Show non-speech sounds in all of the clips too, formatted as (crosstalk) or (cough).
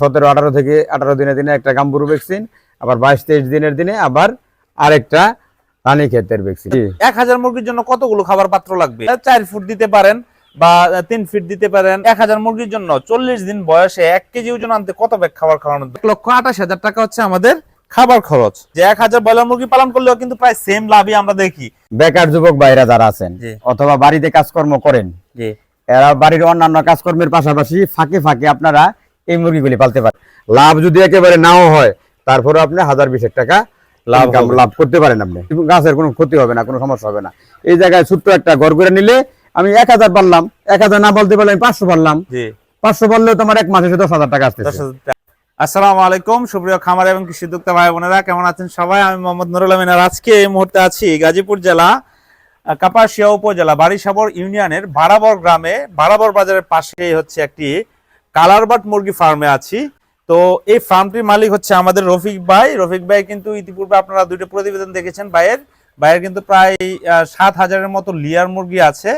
সতেরো আঠারো থেকে আঠারো দিনের দিনে একটা গাম্বুরু ভ্যাকসিন আবার বাইশ তেইশ দিনের দিনে আবার আরেকটা রানী ক্ষেতের ভ্যাকসিন এক হাজার মুরগির জন্য কতগুলো খাবার পাত্র লাগবে? চার ফুট দিতে পারেন বা তিন ফিট দিতে পারেন। এক হাজার মুরগির জন্য চল্লিশ দিন বয়সে এক কেজি ওজন আনতে কত ব্যাগ খাবার খাওয়ানো এক লক্ষ আঠাশ হাজার টাকা হচ্ছে আমাদের খাবার খরচ। যে এক হাজার ব্রয়লার মুরগি পালন করলেও কিন্তু প্রায় সেম লাভই আমরা দেখি। বেকার যুবক ভাইরা যারা আছেন অথবা বাড়িতে কাজকর্ম করেন এরা বাড়ির অন্যান্য কাজকর্মের পাশাপাশি ফাঁকে ফাঁকে আপনারা এই মুরগিগুলি পালতে পারেন লাভ যদি একেবারে নাও হয় তারপরে আপনি হাজার বিশেক টাকা লাভ লাভ করতে পারেন আপনি। গাছের কোনো ক্ষতি হবে না কোনো সমস্যা হবে না। এই জায়গায় ছোট্ট একটা ঘর করে নিলে আমি এক হাজার পারলাম এক হাজার না বলতে পারলে আমি পাঁচশো পারলাম। পাঁচশো পারলেও তোমার এক মাসে দশ হাজার টাকা টাকা। আসসালামু আলাইকুম সুপ্রিয় খামার এবং কৃষি উদ্যোক্তা ভাই বোনেরা কেমন আছেন সবাই? আমি মোহাম্মদ নুরুল আমিন আর আজকে এই মুহূর্তে আছি গাজীপুর জেলা কাপাসিয়া উপজেলা বারিসাবর ইউনিয়নের বারাবর গ্রামে। বারাবর বাজারের পাশে হচ্ছে একটি কালারবাট মুরগি ফার্মে আছি। তো এই ফার্মটির মালিক হচ্ছে আমাদের রফিক ভাই। রফিক ভাই কিন্তু ইতিপূর্বে আপনারা দুইটা প্রতিবেদন দেখেছেন ভাইয়ের। ভাইয়ের কিন্তু প্রায় সাত হাজারের মতো লিয়ার মুরগি আছে।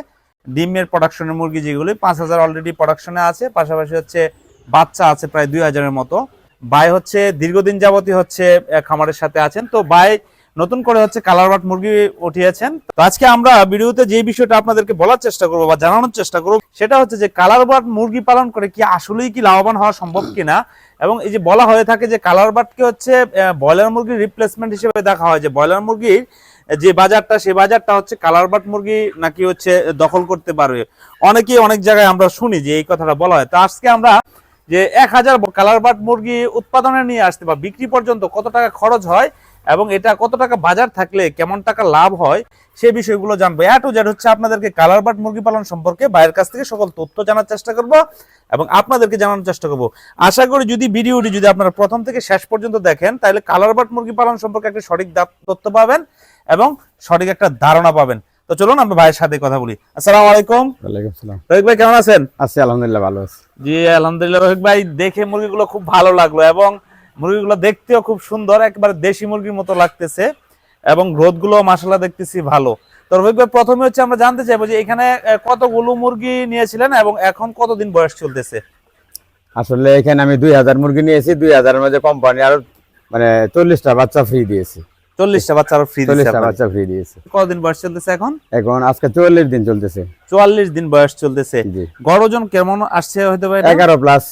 ডিমের প্রোডাকশনের মুরগি যেগুলি পাঁচ হাজার অলরেডি প্রোডাকশনে আছে। পাশাপাশি হচ্ছে বাচ্চা আছে প্রায় দুই হাজারের মতো। ভাই হচ্ছে দীর্ঘদিন যাবতই হচ্ছে খামারের সাথে আছেন। তো ভাই নতুন করে হচ্ছে কালারবাট মুরগি উঠিয়েছেন। তো আজকে আমরা ভিডিওতে যে বিষয়টা আপনাদেরকে বলার চেষ্টা করব বা জানানোর চেষ্টা করব, সেটা হচ্ছে যে কালারবাট মুরগি পালন করে কি আসলেই কি লাভবান হওয়া সম্ভব কিনা? এবং এই যে বলা হয়ে থাকে যে কালারবাটকে হচ্ছে ব্রয়লার মুরগির রিপ্লেসমেন্ট হিসেবে দেখা হয় যে ব্রয়লার মুরগির যে বাজারটা সেই বাজারটা হচ্ছে কালারবাট মুরগি নাকি হচ্ছে দখল করতে পারবে। অনেকেই অনেক জায়গায় আমরা শুনি যে এই কথাটা বলা হয়। তো আজকে আমরা যে এক হাজার কালারবাট মুরগি উৎপাদনে নিয়ে আসতে বা বিক্রি পর্যন্ত কত টাকা খরচ হয় এবং এটা কত টাকা বাজার থাকলে কেমন টাকা লাভ হয় সে বিষয়গুলো জানব। এ টু জেড হচ্ছে আপনাদেরকে কালারবাট মুরগি পালন সম্পর্কে বাইরের কাছ থেকে সকল তথ্য জানার চেষ্টা করব এবং আপনাদেরকে জানানোর চেষ্টা করব। আশা করি যদি ভিডিওটি যদি আপনারা প্রথম থেকে শেষ পর্যন্ত দেখেন তাহলে কালারবাট মুরগি পালন সম্পর্কে একটা সঠিক তথ্য পাবেন এবং সঠিক একটা ধারণা পাবেন। তো চলুন আমরা ভাইয়ের সাথে কথা বলি। আসসালামু আলাইকুম। ওয়ালাইকুম আসসালাম। রহিক ভাই কেমন আছেন? আছি আলহামদুলিল্লাহ ভালো আছি। জি আলহামদুলিল্লাহ রহিক ভাই দেখে মুরগিগুলো খুব ভালো লাগল এবং মুরগিগুলো দেখতেও খুব সুন্দর একবার দেশি মুরগির মতো লাগতেছে এবং গ্রোথগুলো মাসালা দেখতেছি ভালো। তো রহিক ভাই প্রথমে হচ্ছে আমরা জানতে চাইব যে এখানে কতগুলো মুরগি নিয়েছিলেন এবং এখন কতদিন বয়স চলতেছে? আসলে এখানে আমি দুই হাজার মুরগি নিয়েছি দুই হাজারের মধ্যে কোম্পানি আরও মানে চল্লিশটা বাচ্চা ফ্রি দিয়েছি। চল্লিশটা বাচ্চা আরও ফ্রি চল্লিশটা বাচ্চা ফ্রি দিয়েছি। কতদিন বয়স চলতেছে এখন? এখন আজকে চল্লিশ দিন চলতেছে। চুয়াল্লিশ দিন বয়স চলতেছে। গড় ওজন কেমন আসছে হয়তো ভাই এগারো প্লাস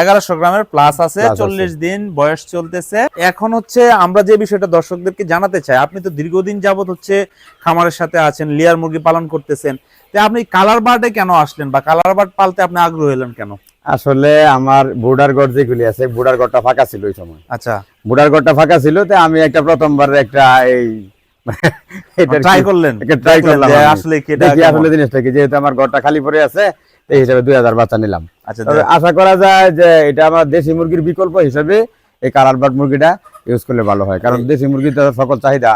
এগারোশো গ্রামের প্লাস আছে চল্লিশ দিন বয়স চলতেছে। এখন হচ্ছে আমরা যে বিষয়টা দর্শকদেরকে জানাতে চাই আপনি তো দীর্ঘদিন যাবত হচ্ছে খামারের সাথে আছেন লিয়ার মুরগি পালন করতেছেন। তো আপনি কালার বার্ডে কেন আসলেন বা কালার বার্ড পালতে আপনি আগ্রহ হলেন কেন? আসলে আমার বুডার গড় যেগুলি আছে বুডার গড়টা ফাঁকা ছিল ওই সময়। আচ্ছা। বুডার গড়টা ফাঁকা ছিল তো আমি একটা প্রথমবার একটা এই ট্রাই করলেন? দেখলেন করলাম আসলে কি এটা আসলে জিনিসটা কি যেহেতু আমার ঘরটা খালি পড়ে আছে এই হিসাবে দুই হাজার বাচ্চা নিলাম। আচ্ছা আশা করা যায় যে এটা আমার দেশি মুরগির বিকল্প হিসাবে এই কালার বাট মুরগিটা ইউজ করলে ভালো হয়। কারণ দেশি মুরগি তো সকল চাহিদা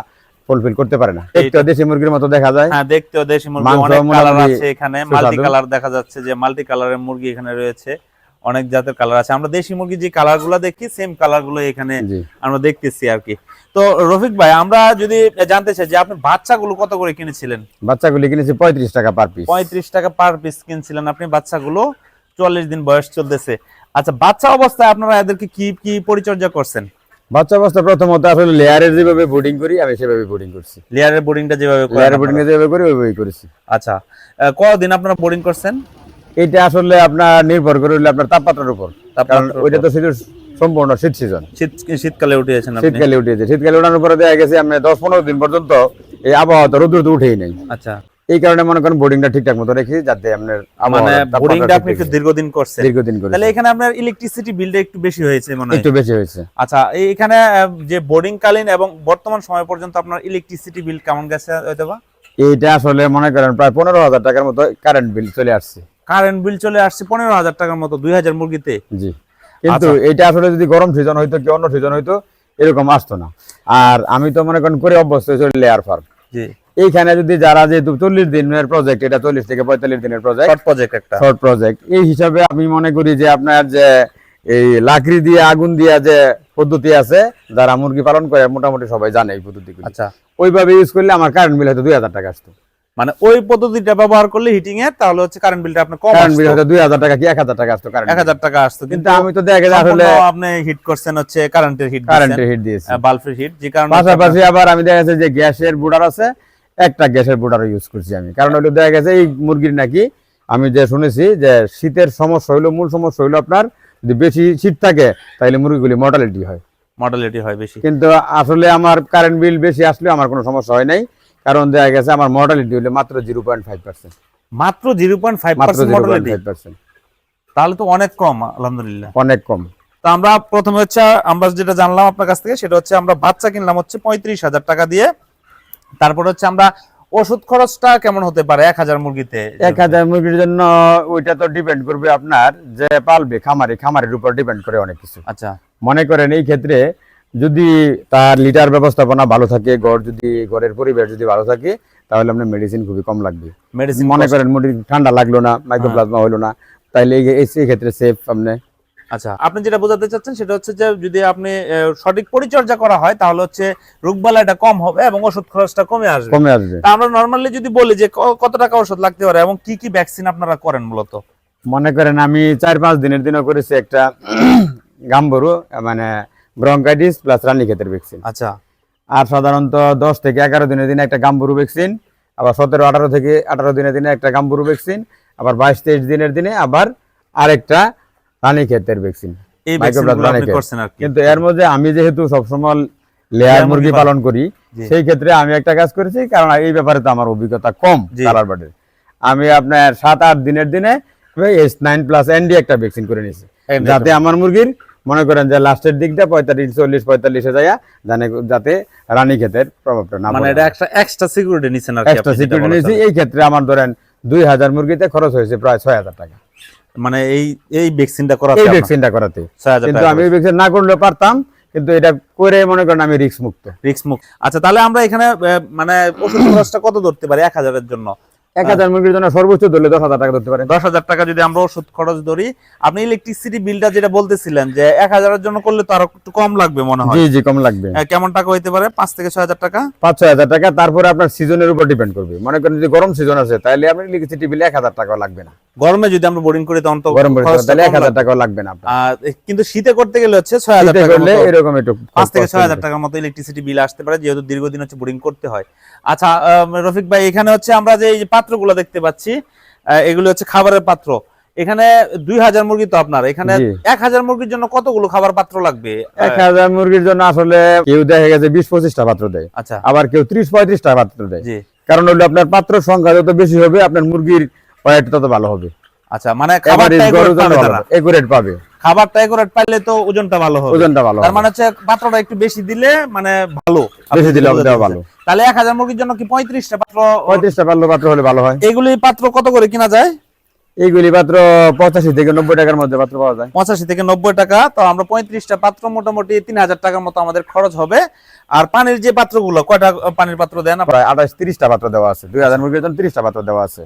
ফুলফিল করতে পারে না। দেখতেও দেশি মুরগির মতো দেখা যায়। হ্যাঁ দেখতেও দেশি মুরগি অনেক কালার আছে এখানে। মাল্টি কালার দেখা যাচ্ছে যে মাল্টি কালারের মুরগি এখানে রয়েছে। অনেক জাতের কালার আছে। আমরা দেশি মুরগি যে কালারগুলো দেখি সেম কালারগুলো এখানে আমরা দেখতেছি আর কি। তো রফিক ভাই আমরা যদি জানতে চাই যে আপনি বাচ্চাগুলো কত করে কিনেছিলেন? বাচ্চাগুলি কিনেছি পঁয়ত্রিশ টাকা পার পিস পঁয়ত্রিশ টাকা পার পিস কিনছিলেন আপনি বাচ্চাগুলো চুয়াল্লিশ দিন বয়স চলতেছে। আচ্ছা বাচ্চা অবস্থায় আপনারা এদেরকে কি কি পরিচর্যা করছেন? বাচ্চা অবস্থা প্রথমত আসলে লেয়ারের যেভাবে বোর্ডিং করি আমি সেভাবে বোর্ডিং করছি। লেয়ারের বোর্ডিংটা যেভাবে লেয়ারের বোর্ডিং আপনারা। যেভাবে করি ওইভাবেই করেছি। আচ্ছা আহ, কতদিন আপনারা বোর্ডিং করছেন? এটা আসলে আপনার নির্ভর করে আপনার তাপমাত্রার উপর। কারণ ওইটা তো সম্পূর্ণ শীত সিজন শীত শীতকালে উঠিয়েছেন শীতকালে উঠেছে শীতকালে ওঠানোর পরে দেখা গেছে আমরা দশ পনেরো দিন পর্যন্ত এই আবহাওয়া তো রোদ্র তো উঠেই নেই। আচ্ছা। এই কারণে মনে করেন বোর্ডিংটা ঠিকঠাক মতো রেখি যাতে আপনার মানে বোর্ডিংটা আপনি একটু দীর্ঘদিন করছেন। দীর্ঘদিন করে তাহলে এখানে আপনার ইলেকট্রিসিটি বিলটা একটু বেশি হয়েছে মনে হয়। একটু বেশি হয়েছে। আচ্ছা এখানে যে বোর্ডিং কালীন এবং বর্তমান সময় পর্যন্ত আপনার ইলেকট্রিসিটি বিল কেমন গেছে হয়তো বা এইটা আসলে মনে করেন প্রায় পনেরো হাজার টাকার মতো কারেন্ট বিল চলে আসছে। কারেন্ট বিল চলে আসছে পনেরো হাজার টাকার মতো দুই হাজার মুরগিতে। জি। কিন্তু আচ্ছা। এটা আসলে যদি গরম সিজন হইতো কি অন্য সিজন হইতো এরকম আসতো না। আর আমি তো মনে করেন করে অভ্যস্ত হয়েছে লেয়ার ফার্ম জি। এইখানে যদি যারা যেহেতু চল্লিশ দিনের প্রজেক্ট এটা চল্লিশ থেকে পঁয়তাল্লিশ দিনের প্রজেক্ট শর্ট প্রজেক্ট একটা। শর্ট প্রজেক্ট এই হিসাবে আমি মনে করি যে আপনার যে এই লাকড়ি দিয়ে আগুন দিয়ে যে পদ্ধতি আছে যারা মুরগি পালন করে মোটামুটি সবাই জানে এই পদ্ধতি আচ্ছা। ওইভাবে ইউজ করলে আমার কারেন্ট বিল হয়তো দুই হাজার টাকা আসতো। মানে ওই পদ্ধতিটা ব্যবহার করলে হিটিং এর তাহলে হচ্ছে কারেন্ট বিলটা আপনার কম কারেন্ট বিল হয়তো দুই হাজার টাকা কি এক হাজার টাকা আসতো কারেন্ট এক হাজার টাকা আসতো কিন্তু আমি তো দেখে যে আসলে আপনি হিট করছেন হচ্ছে কারেন্টের হিট কারেন্টের হিট দিয়েছি। বাল্বের হিট যে কারণে পাশাপাশি আবার আমি দেখা গেছে যে গ্যাসের বুডার আছে একটা গ্যাসের বুডারও ইউজ করছি আমি। কারণ হলো দেখা গেছে এই মুরগির নাকি আমি যে শুনেছি যে শীতের সমস্যা হইল মূল সমস্যা হইল আপনার যদি বেশি শীত থাকে তাহলে মুরগিগুলি মর্টালিটি হয়। মডেলিটি হয় বেশি। কিন্তু আসলে আমার কারেন্ট বিল বেশি আসলে আমার কোনো সমস্যা হয় নাই। কারণ দেখা গেছে আমার মর্টালিটি হলো মাত্র জিরো পয়েন্ট ফাইভ পার্সেন্ট মাত্র জিরো পয়েন্ট ফাইভ পার্সেন্ট তাহলে তো অনেক কম আলহামদুলিল্লাহ। অনেক কম। তো আমরা প্রথমে হচ্ছে আমরা যেটা জানলাম আপনার কাছ থেকে সেটা হচ্ছে আমরা বাচ্চা কিনলাম হচ্ছে পঁয়ত্রিশ হাজার টাকা দিয়ে। তারপর হচ্ছে আমরা ওষুধ খরচটা কেমন হতে পারে এক হাজার মুরগিতে? এক হাজার মুরগির জন্য ওইটা তো ডিপেন্ড করবে আপনার যে পালবে খামারে খামারের উপর ডিপেন্ড করে অনেক কিছু। আচ্ছা। মনে করেন এই ক্ষেত্রে যদি তার লিটার ব্যবস্থাপনা ভালো থাকে গড় যদি ঘরের পরিবেশ যদি ভালো থাকে তাহলে আপনার মেডিসিন খুবই কম লাগবে। মেডিসিন মনে করেন মুরগি ঠান্ডা লাগল না মাইক্রোপ্লাজমা হইল না তাইলে এই- ক্ষেত্রে সেফ আপনি আচ্ছা আপনি যেটা বোঝাতে চাচ্ছেন সেটা হচ্ছে যে যদি আপনি সঠিক পরিচর্যা করা হয় তাহলে হচ্ছে রোগবালাইটা কম হবে এবং ওষুধ খরচটা কমে আসবে। কমে আসবে। আমরা নর্মালি যদি বলি যে কত টাকা ওষুধ লাগতে পারে এবং কি কি ভ্যাকসিন আপনারা করেন মূলত? মনে করেন আমি চার পাঁচ দিনের দিনও করেছি একটা গাম্বরু মানে ব্রঙ্কাইটিস প্লাস রানীক্ষেতের ভ্যাকসিন আচ্ছা। আর সাধারণত দশ থেকে এগারো দিনের দিনে একটা গাম্বুরু ভ্যাকসিন আবার সতেরো আঠারো থেকে আঠারো দিনের দিনে একটা গাম্বুরু ভ্যাকসিন আবার বাইশ তেইশ দিনের দিনে আবার আরেকটা রানীক্ষেতের ভ্যাকসিন এই Microplazma ভ্যাকসিনগুলো আপনি রানীক্ষেত। করছেন আর কি। কিন্তু এর মধ্যে আমি যেহেতু সবসময় লেয়ার মুরগি পালন করি সেই ক্ষেত্রে আমি একটা কাজ করেছি কারণ এই ব্যাপারে তো আমার অভিজ্ঞতা কম কালার বার্ডের আমি আপনার সাত আট দিনের দিনে এস নাইন প্লাস এনডি একটা ভ্যাকসিন করে নিয়েছি যাতে আমার মুরগির মনে করেন যে লাস্টের দিকটা পঁয়তাল্লিশ চল্লিশ পঁয়তাল্লিশে যায় জানে যাতে রানী ক্ষেতের প্রভাবটা না মানে এটা একটা এক্সট্রা সিকিউরিটি নিছেন আর এক্সট্রা সিকিউরিটি নিয়েছি এই ক্ষেত্রে আমার ধরেন দুই হাজার মুরগিতে খরচ হয়েছে প্রায় ছয় হাজার টাকা। মানে এই এই ভ্যাকসিনটা করাতে এই ভ্যাকসিনটা করাতে। কিন্তু আমি এই ভ্যাকসিন না করলেও পারতাম কিন্তু এটা করে মনে করেন আমি রিস্ক মুক্ত। রিস্ক মুক্ত। আচ্ছা তাহলে আমরা এখানে মানে ওষুধ খরচটা কত ধরতে পারি? এক হাজারের জন্য। এক হাজার মুরগির জন্য সর্বোচ্চ ধরলে দশ হাজার টাকা ধরতে পারেন দশ হাজার টাকা যদি আমরা ওষুধ খরচ ধরি আপনি ইলেকট্রিসিটি বিলটা যেটা বলতেছিলেন যে এক হাজারের জন্য করলে তো আরও একটু কম লাগবে মনে হয়। জি জি কম লাগবে। আহ, কেমন টাকা হইতে পারে? পাঁচ থেকে ছয় হাজার টাকা? পাঁচ ছয় হাজার টাকা। তারপরে আপনার সিজনের উপর ডিপেন্ড করবে। মনে করেন যদি গরম সিজন আছে তাহলে আপনার ইলেকট্রিসিটি বিল এক হাজার টাকা লাগবে না। গরমে যদি আমরা বোর্ডিং করি তখন তো গরম পড়ে তাহলে এক কম হাজার লাগবে। না আপনার। কিন্তু শীতে করতে গেলে হচ্ছে ছয় হাজার শীতে টাকা করলে এরকম একটু পাঁচ থেকে কষ্ট ছয় হাজার হবে। টাকার মতো ইলেকট্রিসিটি বিল আসতে পারে যেহেতু দীর্ঘদিন হচ্ছে বোর্ডিং করতে হয়। আচ্ছা রফিক ভাই এখানে হচ্ছে আমরা যে এই পাত্রগুলো দেখতে পাচ্ছি এগুলো হচ্ছে খাবারের পাত্র। এখানে দুই হাজার মুরগি তো আপনার। এখানে। এক হাজার মুরগির জন্য কতগুলো খাবার পাত্র লাগবে? এক হাজার মুরগির জন্য আসলে কেউ দেখা গেছে বিশ পঁচিশটা পাত্র দেয়। আচ্ছা। আবার কেউ ত্রিশ পঁয়ত্রিশটা পাত্র দেয়। জি। কারণ হলো আপনার পাত্র সংখ্যা যত বেশি হবে আপনার মুরগির তত ভালো হবে। আচ্ছা মানে খাবারটা পাবে তারা। হবে, পাবে। খাবারটা একুরেট পাইলে তো ওজনটা ভালো হবে। ওজনটা ভালো তার মানে হচ্ছে পাত্রটা একটু বেশি দিলে মানে ভালো। বেশি দিলে বোঝাতে ভালো। তাহলে এক হাজার মুরগির জন্য কি পঁয়ত্রিশটা পাত্র পঁয়ত্রিশটা পারল পাত্র হলে ভালো হয়। এগুলি পাত্র কত করে কিনা যায়? এইগুলি পাত্র পঁচাশি থেকে নব্বই টাকার মধ্যে পাত্র পাওয়া যায়। পঁচাশি থেকে নব্বই টাকা। তো আমরা পঁয়ত্রিশটা পাত্র মোটামুটি তিন হাজার টাকার মতো আমাদের খরচ হবে। আর পানির যে পাত্রগুলো কয়টা পানির পাত্র দেন আপনারা? প্রায় আঠাশ তিরিশটা পাত্র দেওয়া আছে। দুই হাজার মুরগির জন্য তিরিশটা পাত্র দেওয়া আছে।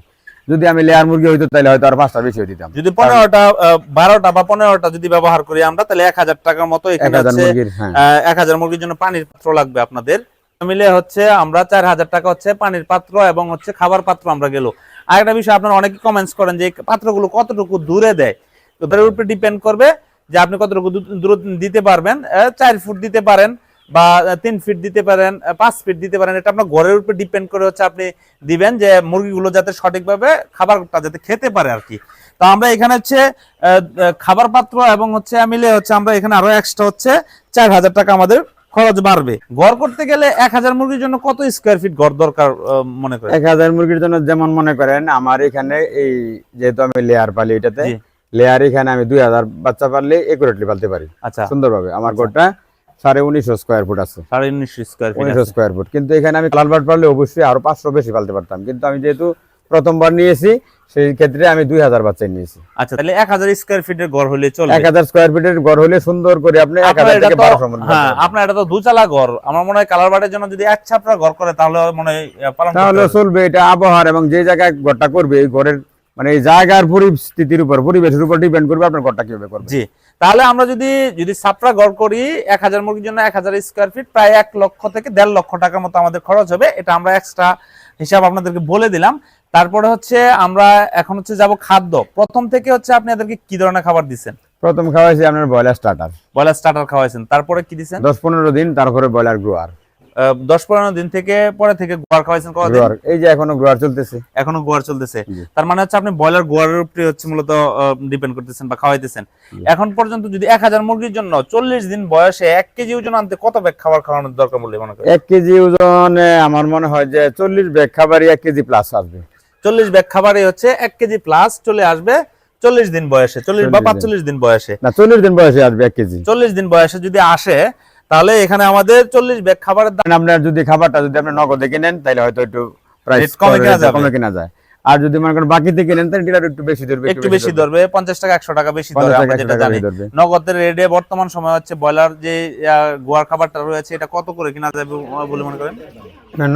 যদি আমি লেয়ার মুরগি হইতো তাহলে হয়তো আর পাঁচটা বেশি দিতাম। যদি পনেরোটা বারোটা বা পনেরোটা যদি ব্যবহার করি আমরা তাহলে এক হাজার টাকার মতো এক এখানে হাজার মুরগির হ্যাঁ। এক হাজার মুরগির জন্য পানির পাত্র লাগবে আপনাদের। মিলে হচ্ছে আমরা চার হাজার টাকা হচ্ছে পানির পাত্র এবং হচ্ছে খাবার পাত্র আমরা গেল। আরেকটা বিষয় আপনারা অনেকে কমেন্টস করেন যে পাত্রগুলো কতটুকু দূরে দেয়? তো তার উপরে ডিপেন্ড করবে যে আপনি কতটুকু দূর- দিতে পারবেন চার ফুট দিতে পারেন। বা তিন ফিট দিতে পারেন পাঁচ ফিট দিতে পারেন এটা আপনার ঘরের উপর ডিপেন্ড করে হচ্ছে আপনি দিবেন যে মুরগিগুলো যাতে সঠিকভাবে খাবারটা যাতে খেতে পারে আর কি। তো আমরা এখানে হচ্ছে খাবার পাত্র এবং হচ্ছে মিলে হচ্ছে আমরা এখানে আরও এক্সট্রা হচ্ছে চার হাজার টাকা আমাদের খরচ বাড়বে। ঘর করতে গেলে এক হাজার মুরগির জন্য কত স্কোয়ার ফিট ঘর দরকার মনে করেন? এক হাজার মুরগির জন্য যেমন মনে করেন আমার এখানে এই যেহেতু আমি লেয়ার পালি এটাতে লেয়ার এখানে আমি দুই হাজার বাচ্চা পারলে একুরেটলি পালতে পারি আচ্ছা। সুন্দরভাবে। আমার ঘরটা সাড়ে উনিশশো স্কোয়ার ফুট আছে। সাড়ে উনিশশো স্কোয়ার ফিট উনিশশো স্কোয়ার ফুট কিন্তু এখানে আমি কালার পারলে অবশ্যই আরও পাঁচশো বেশি পালতে পারতাম। কিন্তু আমি যেহেতু প্রথমবার নিয়েছি সেই ক্ষেত্রে আমি দুই হাজার বাচ্চা নিয়েছি। আচ্ছা তাহলে এক হাজার স্কোয়ার ফিটের ঘর হলে চলবে। এক হাজার স্কোয়ার ফিটের ঘর হলে সুন্দর করে আপনি এক হাজার এটা থেকে বারোশো হ্যাঁ আপনার এটা তো দুচালা ঘর। আমার মনে হয় কালার বাটের জন্য যদি এক ছাপড়া ঘর করে তাহলে মনে হয় তাহলে চলবে এটা আবহাওয়ার এবং যে জায়গায় ঘরটা করবে এই ঘরের মানে এই জায়গার পরিস্থিতির উপর পরিবেশের উপর ডিপেন্ড করবে আপনার ঘরটা কীভাবে করবে। জি। তাহলে আমরা যদি যদি সাপড়া গড় করি এক হাজার মুরগির জন্য এক হাজার স্কোয়ার ফিট প্রায় এক লক্ষ থেকে দেড় লক্ষ টাকার মতো আমাদের খরচ হবে। এটা আমরা এক্সট্রা হিসাব আপনাদেরকে বলে দিলাম। তারপরে হচ্ছে আমরা এখন হচ্ছে যাব খাদ্য। প্রথম থেকে হচ্ছে আপনি এদেরকে কি ধরনের খাবার দিচ্ছেন? প্রথম খাওয়াইছি আপনার ব্রয়লার স্টার্টার ব্রয়লার স্টার্টার খাওয়াইছেন। তারপরে কি দিচ্ছেন? দশ পনেরো দিন তারপরে ব্রয়লার গ্রোয়ার দশ পনেরো দিন থেকে পরে থেকে গোয়ার খাওয়াইছেন কতদিন এই যে এখনও গ্রোয়ার চলতেছে। এখনও গোয়ার চলতেছে। তার মানে হচ্ছে আপনি ব্রয়লার গোয়ারের উপরে হচ্ছে মূলত ডিপেন্ড করতেছেন বা খাওয়াইতেছেন। এখন পর্যন্ত যদি এক হাজার মুরগির জন্য চল্লিশ দিন বয়সে এক কেজি ওজন আনতে কত ব্যাগ খাবার খাওয়ানোর দরকার বলে মনে করেন? এক কেজি ওজনে আমার মনে হয় যে চল্লিশ ব্যাগ খাবারই এক কেজি প্লাস আসবে। চল্লিশ ব্যাগ খাবারই হচ্ছে এক কেজি প্লাস চলে আসবে চল্লিশ দিন বয়সে চল্লিশ বা 40 দিন। পাঁচচল্লিশ দিন বয়সে। না চল্লিশ দিন বয়সে আসবে এক কেজি। চল্লিশ দিন বয়সে যদি আসে তাহলে এখানে আমাদের চল্লিশ ব্যাগ খাবারের দাম। আপনার যদি খাবারটা যদি আপনি নগদে কিনেন তাহলে হয়তো একটু প্রাইস কমে কেনা যাবে। কমে কেনা যায়। আর যদি মনে করেন বাকিতে কিনেন তাহলে ডিলার একটু বেশি ধরবে একটু বেশি ধরবে। পঞ্চাশ টাকা একশো টাকা বেশি ধরে আমরা যেটা জানি। নগদের রেডে বর্তমান সময় হচ্ছে ব্রয়লার যে গোয়ার খাবারটা রয়েছে এটা কত করে কিনা যাবে বলে মনে করেন?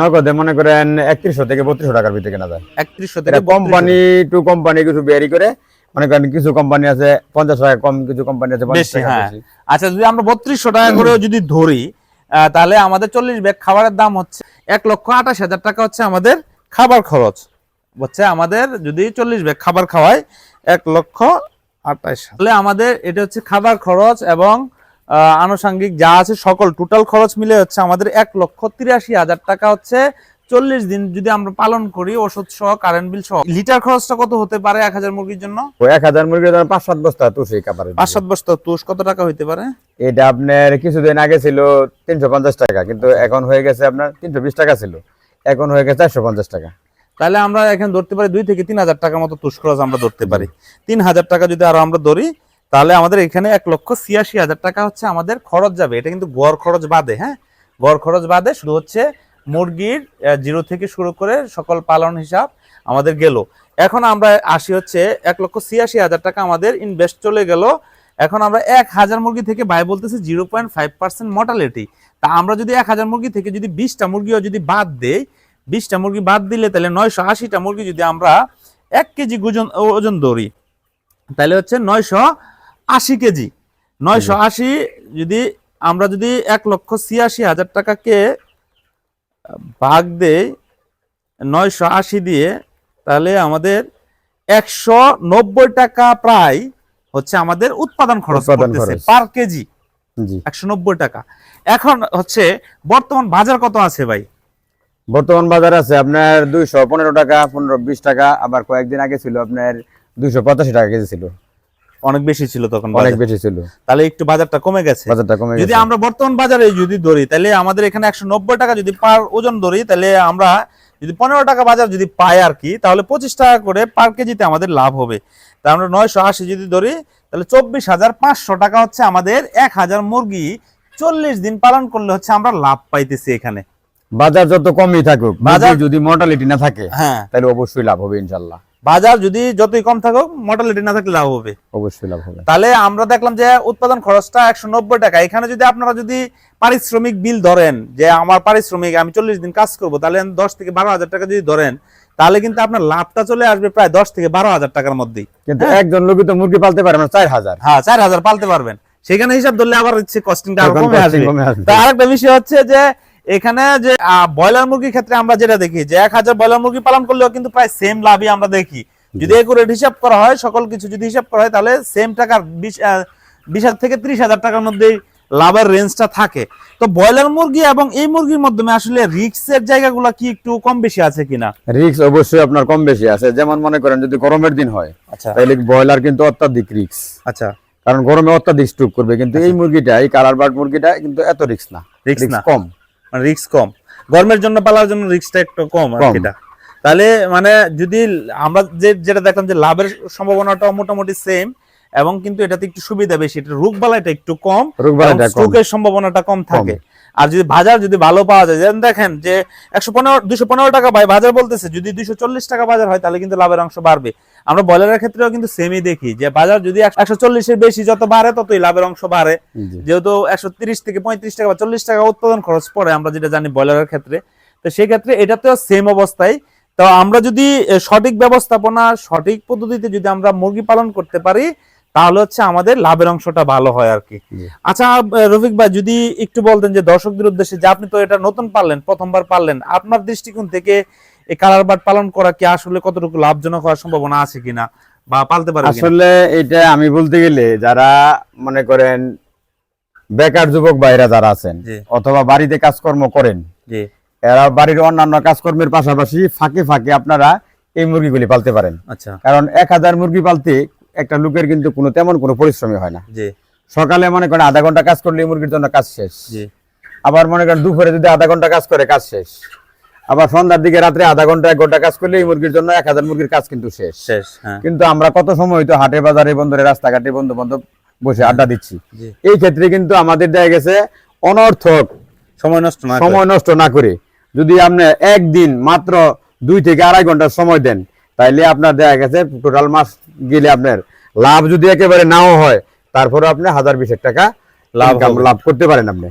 নগদে মনে করেন একত্রিশশো থেকে বত্রিশশো টাকার ভিতরে কেনা যায়। একত্রিশশো এটা থেকে কোম্পানি টু কোম্পানি কিছু বেয়ারি করে করেন কিছু কোম্পানি আছে পঞ্চাশ টাকা কম কিছু কোম্পানি আছে বেশি হ্যাঁ। আচ্ছা যদি আমরা বত্রিশশো টাকা করে যদি ধরি তাহলে আমাদের চল্লিশ ব্যাগ খাবারের দাম হচ্ছে এক লক্ষ আঠাশ হাজার টাকা হচ্ছে আমাদের খাবার খরচ। হচ্ছে আমাদের যদি চল্লিশ ব্যাগ খাবার খাওয়াই এক লক্ষ আঠাশ তাহলে আমাদের এটা হচ্ছে খাবার খরচ এবং আনুষঙ্গিক যা আছে সকল টোটাল খরচ মিলে হচ্ছে আমাদের এক লক্ষ তিরাশি হাজার টাকা হচ্ছে চল্লিশ দিন যদি আমরা পালন করি ওষুধ সহ কারেন্ট বিল সহ লিটার খরচটা কত হতে পারে এক হাজার মুরগির জন্য? এক হাজার মুরগির দাম পাঁচ সাত বস্তা তো সেই পাঁচ সাত বস্তা তুষ কত টাকা হইতে পারে? এটা আপনার কিছুদিন আগে ছিল তিনশো পঞ্চাশ টাকা কিন্তু এখন হয়ে গেছে আপনার তিনশো বিশ টাকা ছিল। এখন হয়ে গেছে চারশো পঞ্চাশ টাকা। তাহলে আমরা এখানে ধরতে পারি দুই থেকে তিন হাজার টাকার মতো তুষ খরচ আমরা ধরতে পারি। তিন হাজার টাকা যদি আরও আমরা ধরি তাহলে আমাদের এখানে এক লক্ষ ছিয়াশি হাজার টাকা হচ্ছে আমাদের খরচ যাবে। এটা কিন্তু গড় খরচ বাদে হ্যাঁ? গড় খরচ বাদে শুধু হচ্ছে মুরগির জিরো থেকে শুরু করে সকল পালন হিসাব আমাদের গেল। এখন আমরা আসি হচ্ছে এক লক্ষ ছিয়াশি হাজার টাকা আমাদের ইনভেস্ট চলে গেল। এখন আমরা এক হাজার মুরগি থেকে ভাই বলতেছি zero point five percent mortality তা আমরা যদি এক হাজার মুরগি থেকে যদি বিশটা মুরগিও যদি বাদ দেই, বিশটা মুরগি বাদ দিলে তাহলে নয়শো আশিটা মুরগি যদি আমরা এক কেজি ওজন ওজন ধরি, তাহলে হচ্ছে নয়শো আশি কেজি। নয়শো আশি যদি আমরা যদি এক লক্ষ ছিয়াশি হাজার টাকাকে ভাগ দেই নয়শো আশি দিয়ে তাহলে আমাদের একশো নব্বই টাকা প্রায় হচ্ছে আমাদের উৎপাদন খরচ করতেছে। Per KG. একশো নব্বই টাকা। এখন হচ্ছে বর্তমান বাজার কত আছে ভাই? বর্তমান বাজার আছে আপনার দুইশো পনেরো টাকা পনেরো বিশ টাকা আবার কয়েকদিন আগে ছিল আপনার দুইশো পঁচাশি টাকা কেজি ছিল। অনেক বেশি ছিল তখন অনেক বেশি ছিল। তাহলে একটু বাজারটা কমে গেছে। বাজারটা কমে যদি আমরা বর্তমান বাজারে যদি ধরি তাহলে আমাদের এখানে একশো নব্বই টাকা যদি পার ওজন ধরি তাহলে আমরা যদি পনেরো টাকা বাজার যদি পাই আর কি তাহলে পঁচিশ টাকা করে পার কেজিতে আমাদের লাভ হবে। তা আমরা নয়শো আশি যদি ধরি তাহলে চব্বিশ হাজার পাঁচশো টাকা হচ্ছে আমাদের এক হাজার মুরগি। চল্লিশ দিন পালন করলে হচ্ছে আমরা লাভ পাইতেছি এখানে। বাজার যত কমই থাকুক বাজার- বাজার যদি মর্টালিটি না থাকে হ্যাঁ। তাহলে অবশ্যই লাভ হবে ইনশাল্লাহ। বাজার যদি যতই কম থাকুক মর্টালিটি না থাকলে লাভ হবে। অবশ্যই লাভ হবে। তাহলে আমরা দেখলাম যে উৎপাদন খরচটা একশো নব্বই টাকা। এখানে যদি আপনারা যদি পারিশ্রমিক বিল ধরেন যে আমার পারিশ্রমিক আমি চল্লিশ দিন কাজ করব তাহলে দশ থেকে বারো হাজার টাকা যদি ধরেন তাহলে কিন্তু আপনার লাভটা চলে আসবে প্রায় দশ থেকে বারো হাজার টাকার মধ্যেই। কিন্তু একজন লোকই তো মুরগি পালতে পারবেন চার হাজার। হ্যাঁ চার হাজার পালতে পারবেন। সেখানে হিসাব ধরলে আবার হচ্ছে কস্টিংটা কমে আসবে। আরেকটা বিষয় হচ্ছে যে এখানে যে ব্রয়লার মুরগির ক্ষেত্রে আমরা যেটা দেখি যে এক হাজার ব্রয়লার মুরগি পালন করলেও কিন্তু প্রায় সেম লাভই আমরা দেখি। যদি একুরেট হিসাব করা হয় সকল কিছু যদি হিসাব করা হয় তাহলে সেম টাকার বিশ বিশ হাজার থেকে ত্রিশ হাজার টাকার মধ্যেই লাভের রেঞ্জটা থাকে। তো ব্রয়লার মুরগি এবং এই মুরগির মাধ্যমে আসলে রিক্সের জায়গাগুলো কি একটু কম বেশি আছে কিনা? রিক্স অবশ্যই আপনার কম বেশি আছে। যেমন মনে করেন যদি গরমের দিন হয় আচ্ছা। তাহলে ব্রয়লার কিন্তু অত্যাধিক রিক্স আচ্ছা। কারণ গরমে অত্যাধিক স্টুক করবে। কিন্তু এই মুরগিটা এই কালার বার্ড মুরগিটা কিন্তু এত রিক্স না। রিক্স না। কম। মানে রিক্স কম। গরমের জন্য পালার জন্য রিক্সটা একটু কম আর কিটা কি তাহলে মানে যদি আমরা যে যেটা দেখলাম যে লাভের সম্ভাবনাটা মোটামুটি সেম এবং কিন্তু এটাতে একটু সুবিধা বেশি। এটা রোগ বালাইটা একটু কম রোগবালাইটা কম। স্ট্রোকের সম্ভাবনাটা কম। থাকে। আর যদি বাজার যদি ভালো পাওয়া যায় যেমন দেখেন যে একশো পনেরো দুশো পনেরো টাকা ভাই বাজার বলতেছে যদি দুশো চল্লিশ টাকা বাজার হয় তাহলে কিন্তু লাভের অংশ বাড়বে। আমরা ব্রয়লারের ক্ষেত্রেও কিন্তু সেমই দেখি যে বাজার যদি একশো চল্লিশের বেশি যত বাড়ে ততই লাভের অংশ বাড়ে। যেহেতু একশো তিরিশ থেকে পঁয়ত্রিশ টাকা বা চল্লিশ টাকা উৎপাদন খরচ পড়ে আমরা যেটা জানি ব্রয়লারের ক্ষেত্রে। তো সেই ক্ষেত্রে এটা তো সেম অবস্থায়। তো আমরা যদি সঠিক ব্যবস্থাপনা সঠিক পদ্ধতিতে যদি আমরা মুরগি পালন করতে পারি তাহলে হচ্ছে আমাদের লাভের অংশটা ভালো হয় আর কি। আচ্ছা রফিক ভাই যদি একটু বলতেন যে দর্শকদের উদ্দেশ্যে যে আপনি তো এটা নতুন পারলেন প্রথমবার পারলেন আপনার দৃষ্টিকোণ থেকে এই কালার বার্ড পালন করা কি আসলে কতটুকু লাভজনক হওয়ার সম্ভাবনা আছে কিনা বা পালতে কিনা? আসলে এটা আমি বলতে গেলে যারা মনে করেন বেকার যুবক ভাইরা যারা আছেন অথবা বাড়িতে কাজকর্ম করেন এরা বাড়ির অন্যান্য কাজকর্মের পাশাপাশি ফাঁকে ফাঁকে আপনারা এই মুরগিগুলি পালতে পারেন। আচ্ছা। কারণ এক হাজার মুরগি পালতে একটা লোকের কিন্তু কোনো তেমন কোনো পরিশ্রমই হয় না। সকালে মনে করেন আধা ঘণ্টা কাজ করলে মুরগির জন্য কাজ শেষ। আবার মনে করেন দুপুরে যদি আধা ঘণ্টা কাজ করে কাজ শেষ। আবার সন্ধ্যার দিকে রাত্রে আধা ঘণ্টা এক ঘণ্টা কাজ করলে এই মুরগির জন্য এক হাজার মুরগির কাজ কিন্তু শেষ। শেষ হ্যাঁ। কিন্তু আমরা কত সময় তো হাটে বাজারে বন্ধুরে রাস্তাঘাটে বন্ধু বান্ধব বসে আড্ডা দিচ্ছি। এই ক্ষেত্রে কিন্তু আমাদের দেখা গেছে অনর্থক সময় নষ্ট না সময় নষ্ট না করে। যদি আপনি একদিন মাত্র দুই থেকে আড়াই ঘণ্টা সময় দেন তাইলে আপনার দেখা গেছে টোটাল মাস গেলে আপনার লাভ যদি একেবারে নাও হয় তারপরে আপনি হাজার বিশেক টাকা লাভ লাভ। করতে পারেন আপনি।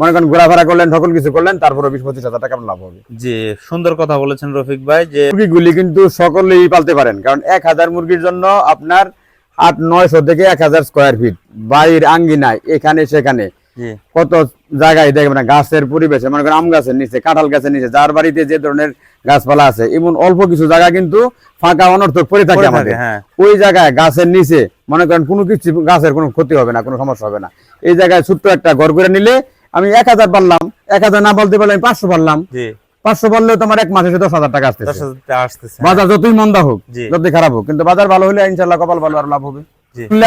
মনে করেন ঘোরাফেরা করলেন সকল কিছু করলেন তারপরে বিশ পঁচিশ হাজার টাকা লাভ হবে। জি সুন্দর কথা বলেছেন রফিক ভাই যে মুরগিগুলি কিন্তু সকলেই পালতে পারেন কারণ এক হাজার মুরগির জন্য আপনার আট নয়শো থেকে এক হাজার স্কোয়ার ফিট বাড়ির আঙ্গিনায় এখানে সেখানে। কত জায়গায় দেখবেন না, গাছের পরিবেশে মনে করেন আম গাছের নিচে কাঁঠাল গাছের নিচে যার বাড়িতে যে ধরনের গাছপালা আছে এমন অল্প কিছু জায়গা কিন্তু ফাঁকা অনর্থক পড়ে থাকে আমাদের হ্যাঁ ওই জায়গায় গাছের নিচে মনে করেন কোনো কিছু গাছের কোনো ক্ষতি হবে না কোনো সমস্যা হবে না এই জায়গায় ছোট্ট একটা ঘর করে নিলে আমি এক হাজার পারলাম এক হাজার না বলতে পারলে আমি পাঁচশো পারলাম পাঁচশো পারলেও তোমার এক মাসে দশ হাজার টাকা আসতেছে আসতেছে হ্যাঁ। বাজার যতই মন্দা হোক। যতই খারাপ হোক কিন্তু বাজার ভালো হলে ইনশাল্লাহ কপাল ভালো আর লাভ হবে।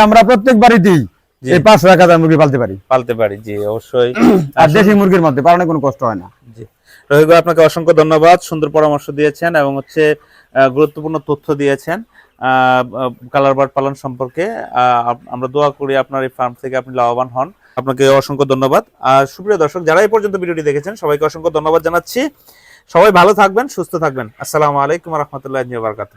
আমরা প্রত্যেক বাড়িতেই। এই পাঁচশো এক হাজার মুরগি পালতে পারি? পালতে পারি জি অবশ্যই। (clears throat) আর দেশি মুরগির মধ্যে পালনে কোনো কষ্ট হয় না। জি। ভাই আপনাকে অসংখ্য ধন্যবাদ সুন্দর পরামর্শ দিয়েছেন এবং হচ্ছে গুরুত্বপূর্ণ তথ্য দিয়েছেন। কালার বার্ড পালন সম্পর্কে আমরা দোয়া করি আপনার এই ফার্ম থেকে আপনি লাভবান হন। আপনাকে অসংখ্য ধন্যবাদ। আর সুপ্রিয় দর্শক যারা এই পর্যন্ত ভিডিওটি দেখেছেন সবাইকে অসংখ্য ধন্যবাদ জানাচ্ছি। সবাই ভালো থাকবেন সুস্থ থাকবেন। আসসালামু আলাইকুম রহমতুল্লাহ বারকাত